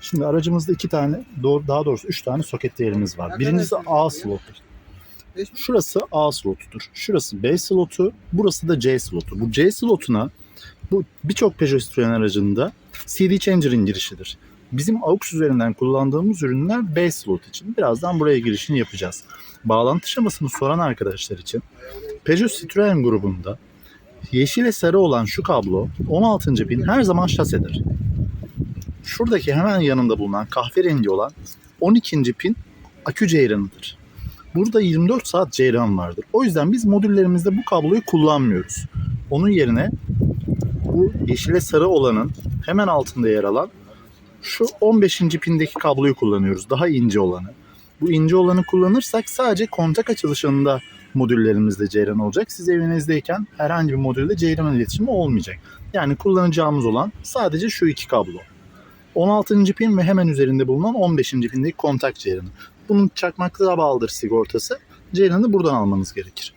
Şimdi aracımızda iki tane, daha doğrusu üç tane soket yerimiz var. Birincisi A slotu. Şurası A slotudur. Şurası B slotu. Burası da C slotu. Bu C slotuna bu birçok Peugeot Citroen aracında CD Changer'in girişidir. Bizim AUX üzerinden kullandığımız ürünler B slot için. Birazdan buraya girişini yapacağız. Bağlantı şemasını soran arkadaşlar için Peugeot Citroen grubunda yeşile sarı olan şu kablo 16. pin her zaman şasedir. Şuradaki hemen yanında bulunan kahverengi olan 12. pin akü ceyranıdır. Burada 24 saat ceyran vardır. O yüzden biz modüllerimizde bu kabloyu kullanmıyoruz. Onun yerine bu yeşile sarı olanın hemen altında yer alan şu 15. pindeki kabloyu kullanıyoruz. Daha ince olanı. Bu ince olanı kullanırsak sadece kontak açılışında modüllerimizde ceyran olacak. Siz evinizdeyken herhangi bir modülde ceyran iletişimi olmayacak. Yani kullanacağımız olan sadece şu iki kablo. 16. pin ve hemen üzerinde bulunan 15. pindeki kontak ceyranı. Bunun çakmaklığa bağlıdır sigortası. Ceyranı buradan almanız gerekir.